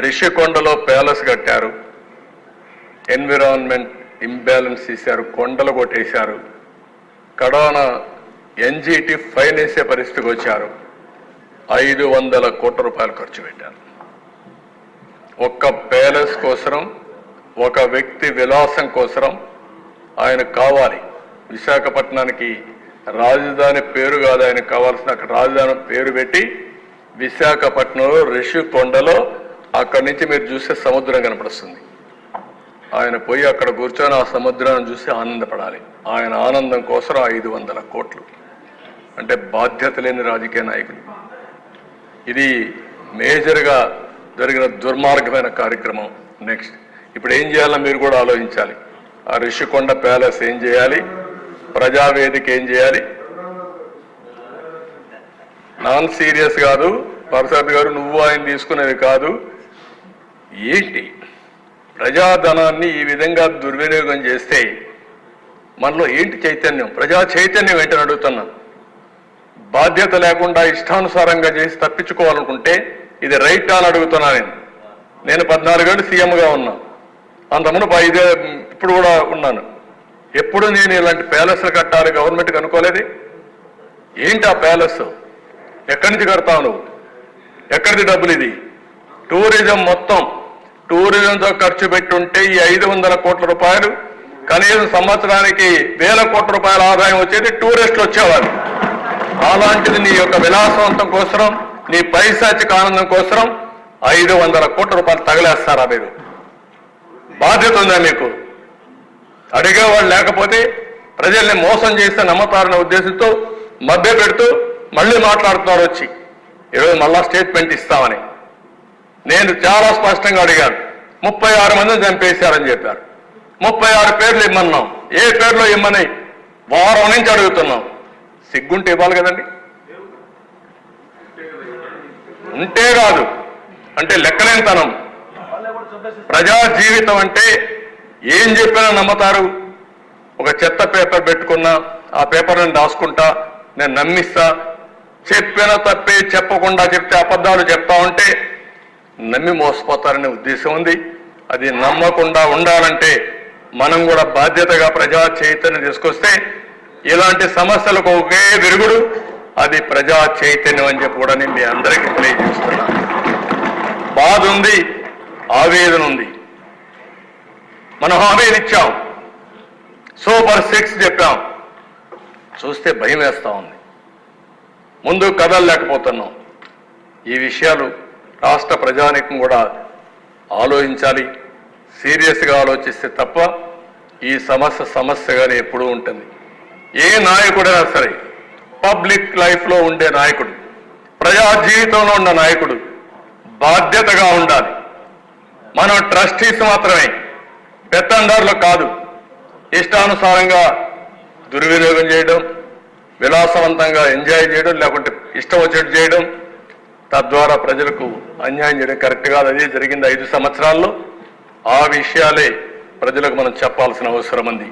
రిషికొండలో palace కట్టారు. Environment imbalance చేశారు కొండలు కొట్టేశారు. కడాన ఎన్జీటీ ఫైన్ వేసే పరిస్థితికి వచ్చారు. ఐదు వందల కోట్ల రూపాయలు ఖర్చు పెట్టారు. ఒక్క ప్యాలెస్ కోసరం ఒక వ్యక్తి విలాసం కోసరం ఆయన కావాలి. విశాఖపట్నానికి రాజధాని పేరు కాదు ఆయన కావాల్సిన అక్కడ రాజధాని పేరు పెట్టి విశాఖపట్నంలో రిషికొండలో అక్కడి నుంచి మీరు చూస్తే సముద్రం కనపడుస్తుంది. ఆయన పోయి అక్కడ కూర్చొని ఆ సముద్రాన్ని చూసి ఆనందపడాలి. ఆయన ఆనందం కోసం ఐదు వందల కోట్లు. అంటే బాధ్యత లేని రాజకీయ నాయకులు. ఇది మేజర్గా జరిగిన దుర్మార్గమైన కార్యక్రమం. నెక్స్ట్. ఇప్పుడు ఏం చేయాలో మీరు కూడా ఆలోచించాలి. ఆ రిషికొండ ప్యాలెస్ ఏం చేయాలి? ప్రజావేదిక ఏం చేయాలి? నాన్ సీరియస్ కాదు. పరసాద్ గారు నువ్వు ఆయన తీసుకునేది కాదు. ఏంటి? ప్రజాధనాన్ని ఈ విధంగా దుర్వినియోగం చేస్తే మనలో ఏంటి చైతన్యం? ప్రజా చైతన్యం ఏంటని అడుగుతున్నా. బాధ్యత లేకుండా ఇష్టానుసారంగా చేసి తప్పించుకోవాలనుకుంటే ఇది రైట్ అని అడుగుతున్నా నేను. నేను పద్నాలుగేళ్ళు సీఎంగా ఉన్నా. అంతమునుపు ఇదే ఇప్పుడు కూడా ఉన్నాను. ఎప్పుడు నేను ఇలాంటి ప్యాలెస్లు కట్టాలి గవర్నమెంట్కి అనుకోలేదు? ఏంటి ఆ ప్యాలెస్? ఎక్కడి నుంచి కడతావు నువ్వు? ఎక్కడిది డబ్బులు ఇది? టూరిజం మొత్తం టూరిజంతో ఖర్చు పెట్టుంటే ఈ ఐదు వందల కోట్ల రూపాయలు కనీసం సంవత్సరానికి వేల కోట్ల రూపాయల ఆదాయం వచ్చేది టూరిస్టులు వచ్చేవారు అలాంటిది నీ యొక్క విలాసవంతం కోసరం నీ పైశాచిక ఆనందం కోసరం ఐదు వందల కోట్ల రూపాయలు తగలేస్తారా మీరు? బాధ్యత ఉందా మీకు? అడిగేవాళ్ళు లేకపోతే ప్రజల్ని మోసం చేస్తే నమ్మతారనే ఉద్దేశంతో మభ్య పెడుతూ మళ్ళీ మాట్లాడుతున్నారు వచ్చి. ఈరోజు మళ్ళా స్టేట్మెంట్ ఇస్తామని. నేను చాలా స్పష్టంగా అడిగాను. ముప్పై ఆరు మందిని చంపేశారని చెప్పారు. ముప్పై ఆరు పేర్లు ఇమ్మన్నాం. ఏ పేర్లో ఇమ్మని? వారం నుంచి అడుగుతున్నాం. సిగ్గుంటే ఇవ్వాలి కదండి. ఉంటే కాదు. అంటే లెక్కలేనితనం. ప్రజా జీవితం అంటే ఏం చెప్పినా నమ్ముతారు. ఒక చెత్త పేపర్ పెట్టుకున్నా ఆ పేపర్ నేను దాచుకుంటా నేను నమ్మిస్తా. చెప్పిన తప్పే చెప్పకుండా చెప్తే అబద్ధాలు చెప్తా ఉంటే నమ్మి మోసపోతారనే ఉద్దేశం ఉంది. అది నమ్మకుండా ఉండాలంటే మనం కూడా బాధ్యతగా ప్రజా చైతన్యం తీసుకొస్తే ఇలాంటి సమస్యలకు ఒకే విరుగుడు అది ప్రజా చైతన్యం అని చెప్పి కూడా నేను మీ అందరికీ తెలియజేస్తున్నా. బాధ ఉంది ఆవేదన ఉంది. మనం హామీలు ఇచ్చాం. సూపర్ సిక్స్ చెప్పాం. చూస్తే భయం వేస్తా ఉంది. ముందు కదలలేకపోతున్నాం ఈ విషయాలు రాష్ట్ర ప్రజానికం కూడా ఆలోచించాలి సీరియస్గా ఆలోచిస్తే తప్ప ఈ సమస్య సమస్యగానే ఎప్పుడూ ఉంటుంది. ఏ నాయకుడైనా సరే పబ్లిక్ లైఫ్లో ఉండే నాయకుడు ప్రజా జీవితంలో ఉన్న నాయకుడు బాధ్యతగా ఉండాలి. మనం ట్రస్టీస్ మాత్రమే పెత్తందారులు కాదు ఇష్టానుసారంగా దుర్వినియోగం చేయడం విలాసవంతంగా ఎంజాయ్ చేయడం లేకుంటే ఇష్టం వచ్చేట్టు చేయడం తద్వారా ప్రజలకు అన్యాయం చేయడం కరెక్ట్ కాదు. అదే జరిగింది ఐదు సంవత్సరాల్లో. ఆ విషయాలే ప్రజలకు మనం చెప్పాల్సిన అవసరం ఉంది.